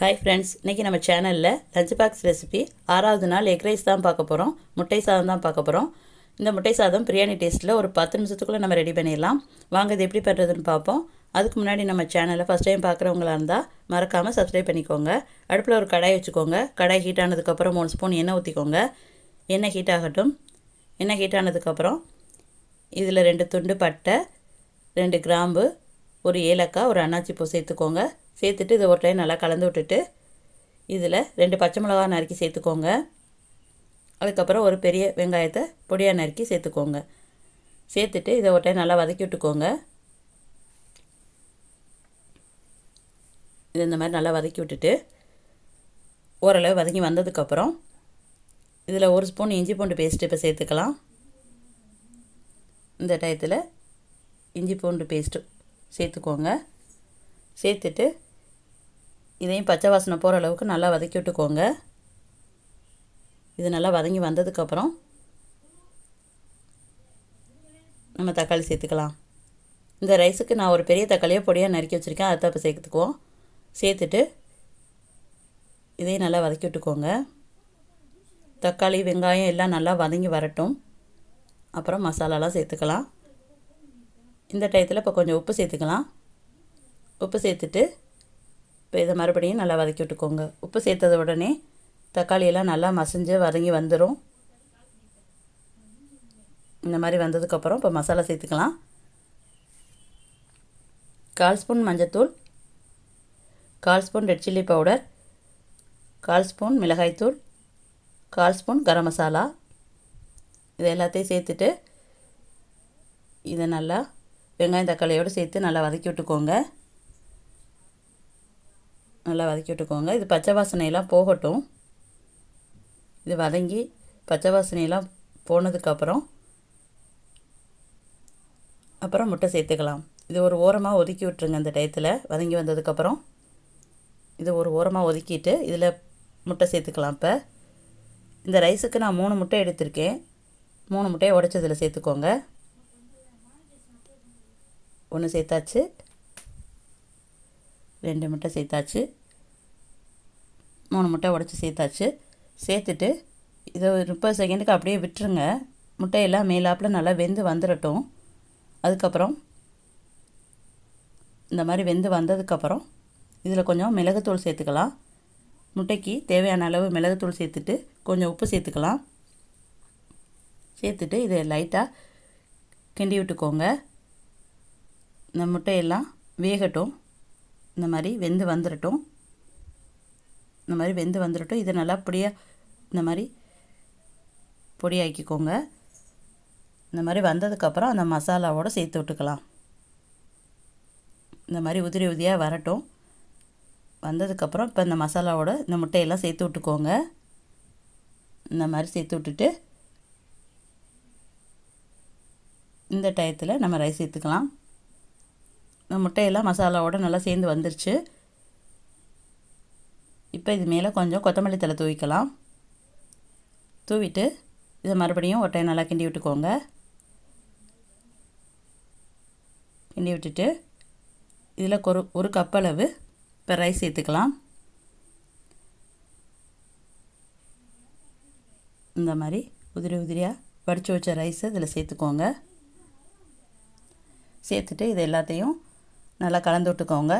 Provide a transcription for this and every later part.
Hi friends இன்றைக்கி நம்ம சேனலில் லஞ்ச் பாக்ஸ் ரெசிபி ஆறாவது நாள் எக் ரைஸ் தான் பார்க்க போகிறோம் முட்டை சாதம் தான் பார்க்க போகிறோம் இந்த முட்டை சாதம் பிரியாணி டேஸ்ட்டில் ஒரு பத்து நிமிஷத்துக்குள்ளே நம்ம ரெடி பண்ணிடலாம். வாங்க இது எப்படி பண்ணுறதுன்னு பார்ப்போம். அதுக்கு முன்னாடி நம்ம சேனலை ஃபஸ்ட் டைம் பார்க்குறவங்களா இருந்தால் மறக்காமல் சப்ஸ்கிரைப் பண்ணிக்கோங்க. அடுப்பில் ஒரு கடாய் வச்சுக்கோங்க. கடாய் ஹீட் ஆனதுக்கப்புறம் மூணு ஸ்பூன் எண்ணெய் ஊற்றிக்கோங்க எண்ணெய் ஹீட் ஆகட்டும். எண்ணெய் ஹீட் ஆனதுக்கப்புறம் இதில் ரெண்டு துண்டு பட்டை ரெண்டு கிராம்பு ஒரு ஏலக்காய் ஒரு அன்னாச்சி பூ சேர்த்துக்கோங்க. சேர்த்துட்டு இதை ஒரு டைம் நல்லா கலந்து விட்டுட்டு இதில் ரெண்டு பச்சை மிளகா நறுக்கி சேர்த்துக்கோங்க. அதுக்கப்புறம் ஒரு பெரிய வெங்காயத்தை பொடியாக நறுக்கி சேர்த்துக்கோங்க. சேர்த்துட்டு இதை ஒரு டைம் நல்லா வதக்கி விட்டுக்கோங்க. இது இந்த மாதிரி நல்லா வதக்கி விட்டுட்டு ஓரளவு வதக்கி வந்ததுக்கப்புறம் இதில் ஒரு ஸ்பூன் இஞ்சி பூண்டு பேஸ்ட்டு இப்போ சேர்த்துக்கலாம். இந்த டயத்தில் இஞ்சி பூண்டு பேஸ்ட்டு சேர்த்துக்கோங்க. சேர்த்துட்டு இதையும் பச்சை வாசனை போகிற அளவுக்கு நல்லா வதக்கி விட்டுக்கோங்க. இது நல்லா வதங்கி வந்ததுக்கப்புறம் நம்ம தக்காளி சேர்த்துக்கலாம். இந்த ரைஸுக்கு நான் ஒரு பெரிய தக்காளியை பொடியாக நறுக்கி வச்சுருக்கேன். அதை இப்போ சேர்த்துக்குவோம். சேர்த்துட்டு இதையும் நல்லா வதக்கி விட்டுக்கோங்க. தக்காளி வெங்காயம் எல்லாம் நல்லா வதங்கி வரட்டும். அப்புறம் மசாலாலாம் சேர்த்துக்கலாம். இந்த டயத்தில் இப்போ கொஞ்சம் உப்பு சேர்த்துக்கலாம். உப்பு சேர்த்துட்டு இப்போ இதை மறுபடியும் நல்லா வதக்கி விட்டுக்கோங்க. உப்பு சேர்த்தத உடனே தக்காளியெல்லாம் நல்லா மசிஞ்சு வதங்கி வந்துடும் இந்த மாதிரி வந்ததுக்கப்புறம் இப்போ மசாலா சேர்த்துக்கலாம். கால் ஸ்பூன் மஞ்சத்தூள் கால் ஸ்பூன் ரெட் சில்லி பவுடர் கால் ஸ்பூன் மிளகாய்த்தூள் கால் ஸ்பூன் கரம் மசாலா. இது எல்லாத்தையும் சேர்த்துட்டு இதை நல்லா வெங்காயம் தக்காளியோடு சேர்த்து நல்லா வதக்கி விட்டுக்கோங்க. நல்லா வதக்கி விட்டுக்கோங்க. இது பச்சை வாசனையெல்லாம் போகட்டும். இது வதங்கி பச்சை வாசனையெல்லாம் போனதுக்கப்புறம் அப்புறம் முட்டை சேர்த்துக்கலாம். இது ஒரு ஓரமாக ஒதுக்கி விட்டுருங்க அந்த டயத்தில். வதங்கி வந்ததுக்கப்புறம் இது ஒரு ஓரமாக ஒதுக்கிட்டு இதில் முட்டை சேர்த்துக்கலாம் இப்போ. இந்த ரைஸுக்கு நான் மூணு முட்டை எடுத்திருக்கேன். மூணு முட்டையை உடச்சதில் சேர்த்துக்கோங்க. ஒன்று சேர்த்தாச்சு. ரெண்டு முட்டை சேர்த்தாச்சு. மூணு முட்டை உடச்சி சேர்த்தாச்சு. சேர்த்துட்டு இதை ஒரு முப்பது செகண்டுக்கு அப்படியே விட்டுருங்க. முட்டையெல்லாம் மேலாப்பில் நல்லா வெந்து வந்துடட்டும் அதுக்கப்புறம் இந்த மாதிரி வெந்து வந்ததுக்கப்புறம் இதில் கொஞ்சம் மிளகுத்தூள் சேர்த்துக்கலாம். முட்டைக்கு தேவையான அளவு மிளகுத்தூள் சேர்த்துட்டு கொஞ்சம் உப்பு சேர்த்துக்கலாம். சேர்த்துட்டு இதை லைட்டாக கிண்டி விட்டுக்கோங்க. இந்த முட்டையெல்லாம் வேகட்டும். இந்த மாதிரி வெந்து வந்துடட்டும் இந்த மாதிரி வெந்து வந்துடட்டும் இதை நல்லா பொடியாக இந்த மாதிரி பொடியாக்கிக்கோங்க. இந்த மாதிரி வந்ததுக்கப்புறம் அந்த மசாலாவோடு சேர்த்து விட்டுக்கலாம். இந்த மாதிரி உதிரி உதிரியாக வரட்டும். வந்ததுக்கப்புறம் இப்போ இந்த மசாலாவோட இந்த முட்டையெல்லாம் சேர்த்து விட்டுக்கோங்க. இந்த மாதிரி சேர்த்து விட்டுட்டு இந்த டயத்தில் நம்ம ரைஸ் சேர்த்துக்கலாம். இந்த முட்டையெல்லாம் மசாலாவோடு நல்லா சேர்ந்து வந்துருச்சு. இப்போ இது மேலே கொஞ்சம் கொத்தமல்லி தலை தூவிக்கலாம். தூவிட்டு இதை மறுபடியும் ஒட்டையை நல்லா கிண்டி விட்டுக்கோங்க. கிண்டி விட்டுட்டு இதில் ஒரு ஒரு கப் அளவு இப்போ ரைஸ் சேர்த்துக்கலாம். இந்த மாதிரி உதிரி உதிரியாக வடித்து வச்ச ரைஸை இதில் சேர்த்துக்கோங்க. சேர்த்துட்டு இது எல்லாத்தையும் நல்லா கலந்து விட்டுக்கோங்க.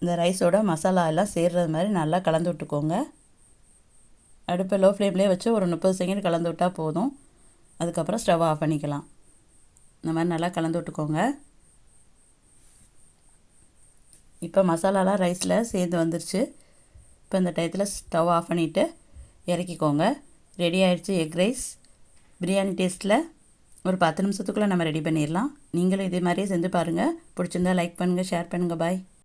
இந்த ரைஸோட மசாலா எல்லாம் சேர்றது மாதிரி நல்லா கலந்து விட்டுக்கோங்க. அடுப்பை லோ ஃப்ளேம்லேயே வச்சு ஒரு முப்பது செகண்ட் கலந்து விட்டால் போதும். அதுக்கப்புறம் ஸ்டவ் ஆஃப் பண்ணிக்கலாம். இந்த மாதிரி நல்லா கலந்து விட்டுக்கோங்க. இப்போ மசாலாலாம் ரைஸில் சேர்ந்து வந்துருச்சு. இப்போ இந்த டயத்தில் ஸ்டவ் ஆஃப் பண்ணிவிட்டு இறக்கிக்கோங்க. ரெடி ஆகிடுச்சு எக் ரைஸ் பிரியாணி டேஸ்ட்டில் ஒரு பத்து நிமிஷத்துக்குள்ளே நம்ம ரெடி பண்ணிடலாம். நீங்களும் இதே மாதிரியே செஞ்சு பாருங்கள் பிடிச்சிருந்தா லைக் பண்ணுங்கள் ஷேர் பண்ணுங்கள் பாய்